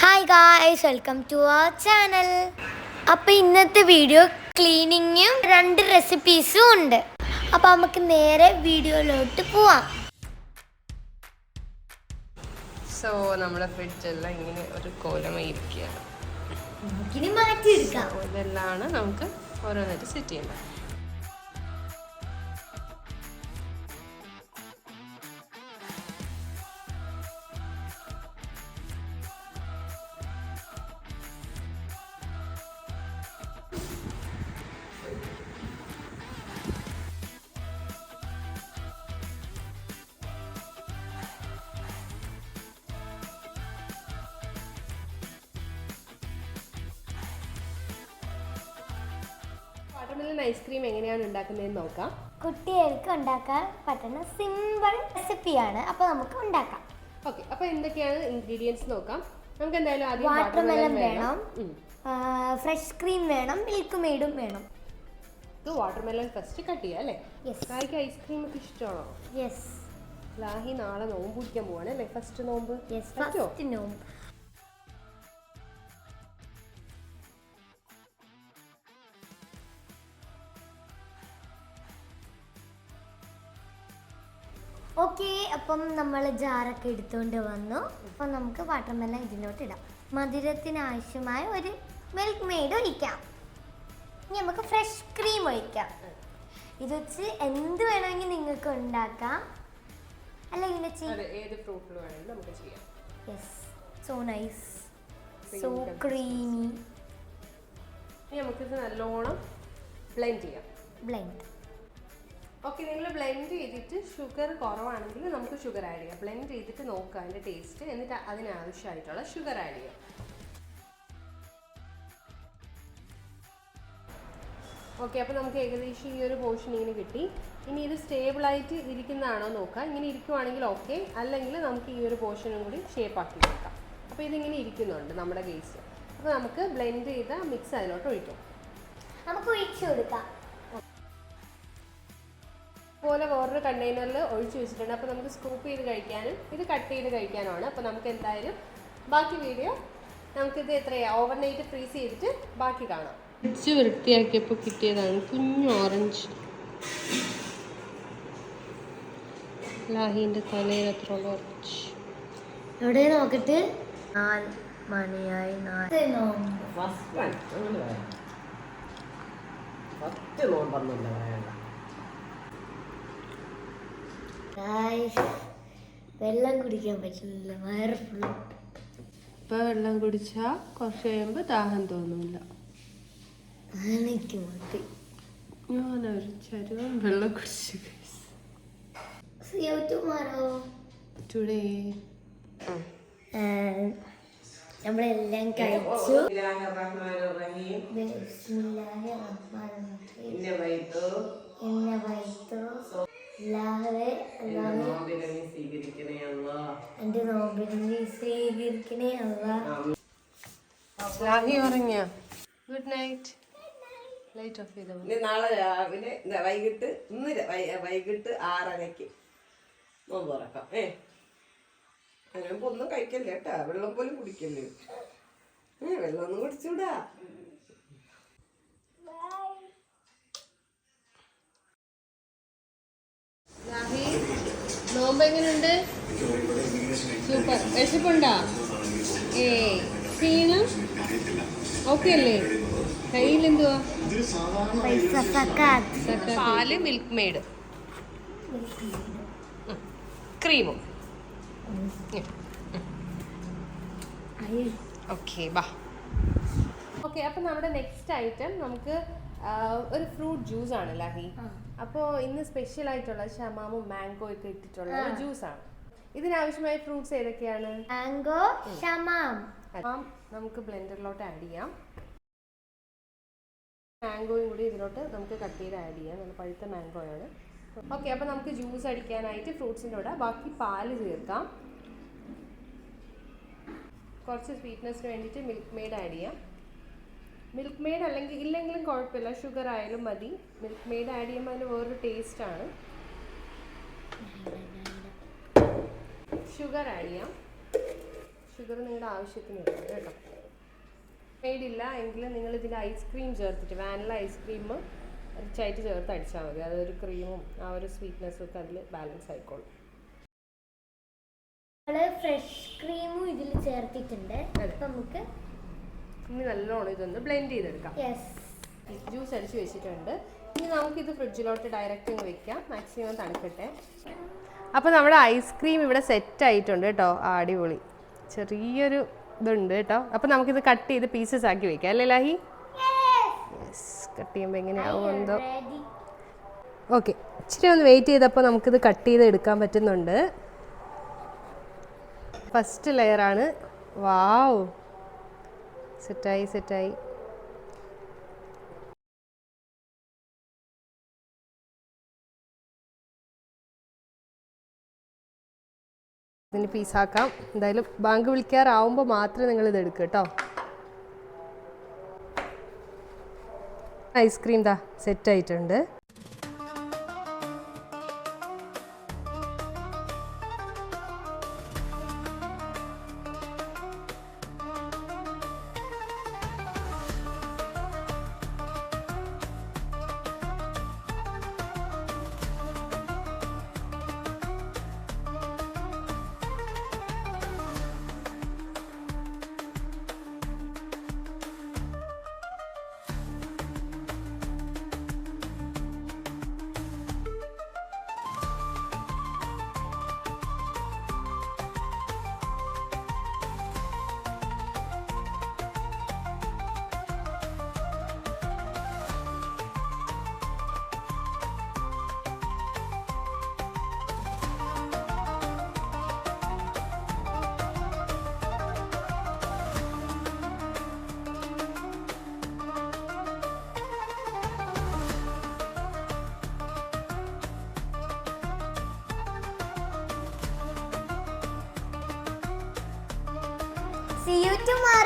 Hi guys welcome to our channel അപ്പോൾ ഇന്നത്തെ video ക്ലീനിങ്ങും രണ്ട് റെസിപ്പീസും ഉണ്ട്. അപ്പോൾ നമുക്ക് നേരെ വീഡിയോയിലോട്ട് പോവാം. സോ നമ്മുടെ ഫ്രിഡ്ജെല്ലാം ഇങ്ങനെ ഒരു കോലമായിരിക്കുകയാണ് ഇതെല്ലാം നമുക്ക് ഓരോന്നായിട്ട് സെറ്റ് ചെയ്യേണ്ടത്. വാട്ടർമെലൺ ഐസ്ക്രീം എങ്ങനെയാണ് ഉണ്ടാക്കുന്നതെന്ന് നോക്കാം. കുട്ടികൾക്ക് ഉണ്ടാക്കാൻ പറ്റുന്ന സിമ്പിൾ റെസിപ്പിയാണ്. അപ്പോൾ നമുക്ക് ഉണ്ടാക്കാം. ഓക്കെ അപ്പൊ എന്തൊക്കെയാണ് ഇൻഗ്രീഡിയൻസ് നോക്കാം. നമുക്ക് എന്തായാലും ആദ്യം വാട്ടർമെലൺ വേണം. ഫ്രഷ് ക്രീം വേണം. മിൽക്ക് മെയ്ഡും വേണം. ഇത് വാട്ടർമെലൺ ഫസ്റ്റ് കട്ട് ചെയ്യാം അല്ലേ? ലാഹിക്ക് ഐസ്ക്രീം ഒക്കെ ഇഷ്ടമാണോ? യെസ് ലാഹി നാളെ നോമ്പ് പിടിക്കാൻ പോവാണ് അല്ലേ? ഫസ്റ്റ് നോമ്പ്? യെസ് ഫസ്റ്റ് നോം ഓക്കെ അപ്പം നമ്മൾ ജാറൊക്കെ എടുത്തുകൊണ്ട് വന്നു. അപ്പം നമുക്ക് വാട്ടർമെലൺ ഇതിലോട്ട് ഇടാം. മധുരത്തിന് ആവശ്യമായ ഒരു മിൽക്ക് മെയ്ഡ് ഒഴിക്കാം. ഇനി നമുക്ക് ഫ്രഷ് ക്രീം ഒഴിക്കാം. ഇത് വെച്ച് എന്ത് വേണമെങ്കിൽ നിങ്ങൾക്ക് ഉണ്ടാക്കാം. അല്ല അതെ ഏത് ഫ്രൂട്ടിൽ വേണമെങ്കിലും നമുക്ക് ചെയ്യാം. Yes, so nice so creamy നമുക്കിത് നല്ലോണം ബ്ലെൻഡ് ചെയ്യാം. Blend. ഓക്കെ നിങ്ങൾ ബ്ലെൻഡ് ചെയ്തിട്ട് ഷുഗർ കുറവാണെങ്കിൽ നമുക്ക് ഷുഗർ ആഡ് ചെയ്യാം. ബ്ലെൻഡ് ചെയ്തിട്ട് നോക്കുക അതിന്റെ ടേസ്റ്റ് എന്നിട്ട് അതിനാവശ്യമായിട്ടുള്ള ഷുഗർ ആഡ് ചെയ്യാം. ഓക്കെ അപ്പോൾ നമുക്ക് ഏകദേശം ഈ ഒരു പോർഷൻ ഇങ്ങനെ കിട്ടി. ഇനി ഇത് സ്റ്റേബിളായിട്ട് ഇരിക്കുന്നതാണോ നോക്കുക ഇങ്ങനെ ഇരിക്കുവാണെങ്കിൽ ഓക്കെ അല്ലെങ്കിൽ നമുക്ക് ഈ ഒരു പോർഷനും കൂടി ഷേപ്പ് ആക്കി നോക്കാം. അപ്പോൾ ഇതിങ്ങനെ ഇരിക്കുന്നുണ്ട് നമ്മുടെ കേസ് അപ്പോൾ നമുക്ക് ബ്ലെൻഡ് ചെയ്ത മിക്സ് അതിലോട്ട് ഒഴിക്കാം. നമുക്ക് ഒഴിച്ചു കൊടുക്കാം. പോലെ വേറൊരു കണ്ടെയ്നറിൽ ഒഴിച്ചു വെച്ചിട്ടുണ്ട്. അപ്പോൾ നമുക്ക് സ്കൂപ്പ് ചെയ്ത് കഴിക്കാനും ഇത് കട്ട് ചെയ്ത് കഴിക്കാനുമാണ്. അപ്പോൾ നമുക്ക് എന്തായാലും ബാക്കി വീഡിയോ നമുക്കിത് എത്രയാ? ഓവർനൈറ്റ് ഫ്രീസ് ചെയ്തിട്ട് ബാക്കി കാണാം. ഫ്രിഡ്ജ് വൃത്തിയാക്കിയപ്പോൾ കിട്ടിയതാണ്. കുഞ്ഞു ഓറഞ്ച് ലാഹിന്റെ തലയിൽ അത്ര ഓറഞ്ച് എവിടെ നോക്കിട്ട്? നാല് മണിയായി നാല്. നോമ്പ് ഫസ്റ്റ് വൺ വെള്ളം കുടിക്കാൻ പറ്റുന്നില്ല വയറ് ഫുള്ള് ഇപ്പോൾ വെള്ളം കുടിച്ചാൽ കുറച്ച് കഴിയുമ്പോൾ ദാഹം തോന്നില്ല എനിക്ക് മതി. ചരുവം വെള്ളം കുടിച്ചു See you tomorrow. Today And നമ്മളെല്ലാം കഴിച്ചു. റഹീം ബിസ്മില്ലാഹിർ റഹ്മാനിർ റഹീം. ഇന്ന വൈത്തു അല്ലാഹുവേ അല്ലാഹു നോമ്പിനെ നീ സ്വീകരിക്കണേ അല്ലാ എന്റെ നോമ്പിനെ നീ സ്വീകരിക്കണേ അല്ലാ ലാഹി ഉറങ്ങിയ? ഗുഡ് നൈറ്റ് ലൈറ്റ് ഓഫ് ചെയ്തോ? ഇനി നാളെ രാവിലെ വൈകിട്ട് ഇന്ന് വൈകിട്ട് ആറരയ്ക്ക് നോമ്പ് തുറക്കാം. ഏ? അങ്ങനെ ഒന്നും കഴിക്കല്ലേ കേട്ടാ? വെള്ളം പോലും കുടിക്കല്ലേ? ഏ വെള്ളം ഒന്നും കുടിച്ചൂടാ. നോമ്പ് എങ്ങനെയുണ്ട് സൂപ്പർ. വിശപ്പുണ്ടോ? ഏ ക്ഷീണം? ഓക്കെ അല്ലേ? കയ്യിൽ എന്തുവാ? പാൽ മിൽക്ക് മെയ്ഡ് ക്രീമും ഓക്കെ ബാ. ഓക്കെ അപ്പോൾ നമ്മുടെ നെക്സ്റ്റ് ഐറ്റം നമുക്ക് ഒരു ഫ്രൂട്ട് ജ്യൂസ് ആണ് ലഹി അപ്പോൾ ഇന്ന് സ്പെഷ്യൽ ആയിട്ടുള്ള ഷമാമും മാംഗോ ഒക്കെ ഇട്ടിട്ടുള്ള ഒരു ആണ്. ഇതിനാവശ്യമായ ഫ്രൂട്ട്സ് ഏതൊക്കെയാണ്? മാംഗോ ഷമാം. നമുക്ക് ബ്ലെൻഡറിലോട്ട് ആഡ് ചെയ്യാം. മാംഗോയും കൂടി ഇതിലോട്ട് നമുക്ക് കട്ട് ചെയ്ത് ആഡ് ചെയ്യാം. നല്ല പഴുത്ത മാംഗോ ആണ്. ഓക്കെ അപ്പോൾ നമുക്ക് ജ്യൂസ് അടിക്കാനായിട്ട് ഫ്രൂട്ട്സിന്റെ കൂടെ ബാക്കി പാൽ ചേർക്കാം. കുറച്ച് സ്വീറ്റ്നെസ്സിന് വേണ്ടിയിട്ട് മിൽക്ക് മെയ്ഡ് ആഡ് ചെയ്യാം. മിൽക്ക് മെയ്ഡ് അല്ലെങ്കിൽ ഇല്ലെങ്കിലും കുഴപ്പമില്ല. ഷുഗർ ആയാലും മതി. മിൽക്ക് മെയ്ഡ് ആഡ് ചെയ്യുമ്പോൾ അതിന് വേറൊരു ടേസ്റ്റാണ് ഷുഗർ ആഡ് ചെയ്യാം. ഷുഗർ നിങ്ങളുടെ ആവശ്യത്തിന് ഇടും കേട്ടോ. മെയ്ഡില്ല എങ്കിൽ നിങ്ങൾ ഇതിന്റെ ഐസ്ക്രീം ചേർത്തിട്ട് വാനില ഐസ്ക്രീം റിച്ചായിട്ട് ചേർത്ത് അടിച്ചാൽ മതി. അതൊരു ക്രീമും ആ ഒരു സ്വീറ്റ്നെസ്സും ഒക്കെ അതിൽ ബാലൻസ് ആയിക്കോളും. ഫ്രഷ് ക്രീമും ഇതിൽ ചേർത്തിട്ടുണ്ട്. നമുക്ക് ഇനി നല്ലോണം ഇതൊന്ന് ബ്ലെൻഡ് ചെയ്തെടുക്കാം. യെസ് ജ്യൂസ് അടിച്ച് വെച്ചിട്ടുണ്ട്. ഇനി നമുക്കിത് ഫ്രിഡ്ജിലോട്ട് ഡയറക്റ്റ് ഇങ്ങ് വെക്കാം. മാക്സിമം തണുക്കട്ടെ. അപ്പോൾ നമ്മുടെ ഐസ്ക്രീം ഇവിടെ സെറ്റ് ആയിട്ടുണ്ട് കേട്ടോ. അടിപൊളി. ചെറിയൊരു ഇതുണ്ട് കേട്ടോ. അപ്പോൾ നമുക്കിത് കട്ട് ചെയ്ത് പീസസ് ആക്കി വെക്കാം. അല്ലേ ലാഹി? യെസ് കട്ട് ചെയ്യുമ്പോൾ എങ്ങനെയാവും എന്തോ? ഓക്കെ ഇച്ചിരി ഒന്ന് വെയിറ്റ് ചെയ്തപ്പോൾ നമുക്കിത് കട്ട് ചെയ്ത് എടുക്കാൻ പറ്റുന്നുണ്ട്. ഫസ്റ്റ് ലെയറാണ് വാവ് സെറ്റായി സെറ്റായി. ഇതിന് പീസാക്കാം. എന്തായാലും ബാങ്ക് വിളിക്കാറാവുമ്പോൾ മാത്രം നിങ്ങൾ ഇത് എടുക്കൂ കേട്ടോ. ഐസ്ക്രീം ദാ സെറ്റ് ആയിട്ടുണ്ട്